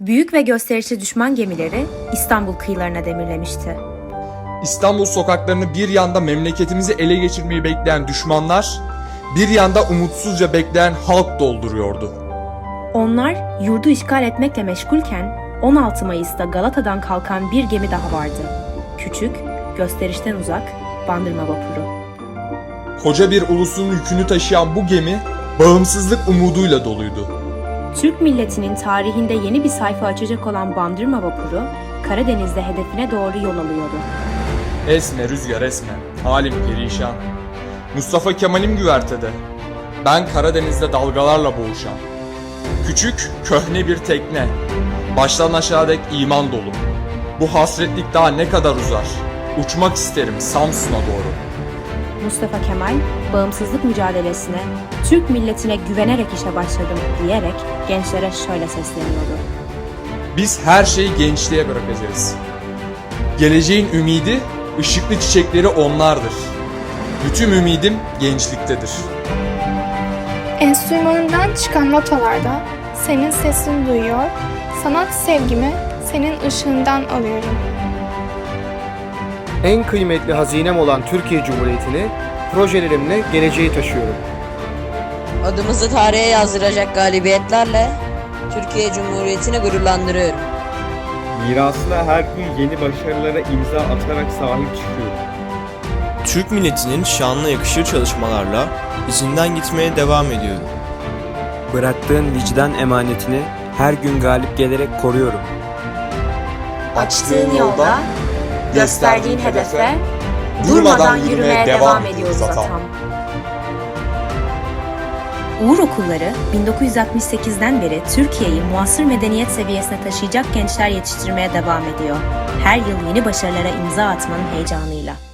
Büyük ve gösterişli düşman gemileri İstanbul kıyılarına demirlemişti. İstanbul sokaklarını bir yanda memleketimizi ele geçirmeyi bekleyen düşmanlar, bir yanda umutsuzca bekleyen halk dolduruyordu. Onlar yurdu işgal etmekle meşgulken 16 Mayıs'ta Galata'dan kalkan bir gemi daha vardı. Küçük, gösterişten uzak, bandırma vapuru. Koca bir ulusun yükünü taşıyan bu gemi bağımsızlık umuduyla doluydu. Türk milletinin tarihinde yeni bir sayfa açacak olan bandırma vapuru, Karadeniz'de hedefine doğru yol alıyordu. Esme rüzgar esme, halim perişan. Mustafa Kemal'im güvertede. Ben Karadeniz'de dalgalarla boğuşan. Küçük, köhne bir tekne. Baştan aşağı dek iman dolu. Bu hasretlik daha ne kadar uzar? Uçmak isterim Samsun'a doğru. Mustafa Kemal, bağımsızlık mücadelesine, Türk milletine güvenerek işe başladım diyerek gençlere şöyle sesleniyordu. Biz her şeyi gençliğe bırakacağız. Geleceğin ümidi, ışıklı çiçekleri onlardır. Bütün ümidim gençliktedir. Enstrümanından çıkan notalarda senin sesini duyuyor, sanat sevgimi senin ışığından alıyorum. En kıymetli hazinem olan Türkiye Cumhuriyeti'ni projelerimle geleceğe taşıyorum. Adımızı tarihe yazdıracak galibiyetlerle Türkiye Cumhuriyeti'ni gururlandırıyorum. Mirasına her gün yeni başarılara imza atarak sahip çıkıyor. Türk milletinin şanına yakışır çalışmalarla izinden gitmeye devam ediyor. Bıraktığın vicdan emanetini her gün galip gelerek koruyorum. Açtığın yolda, gösterdiğin hedefe durmadan yürümeye devam ediyoruz atam. Uğur Okulları 1968'den beri Türkiye'yi muasır medeniyet seviyesine taşıyacak gençler yetiştirmeye devam ediyor. Her yıl yeni başarılara imza atmanın heyecanıyla.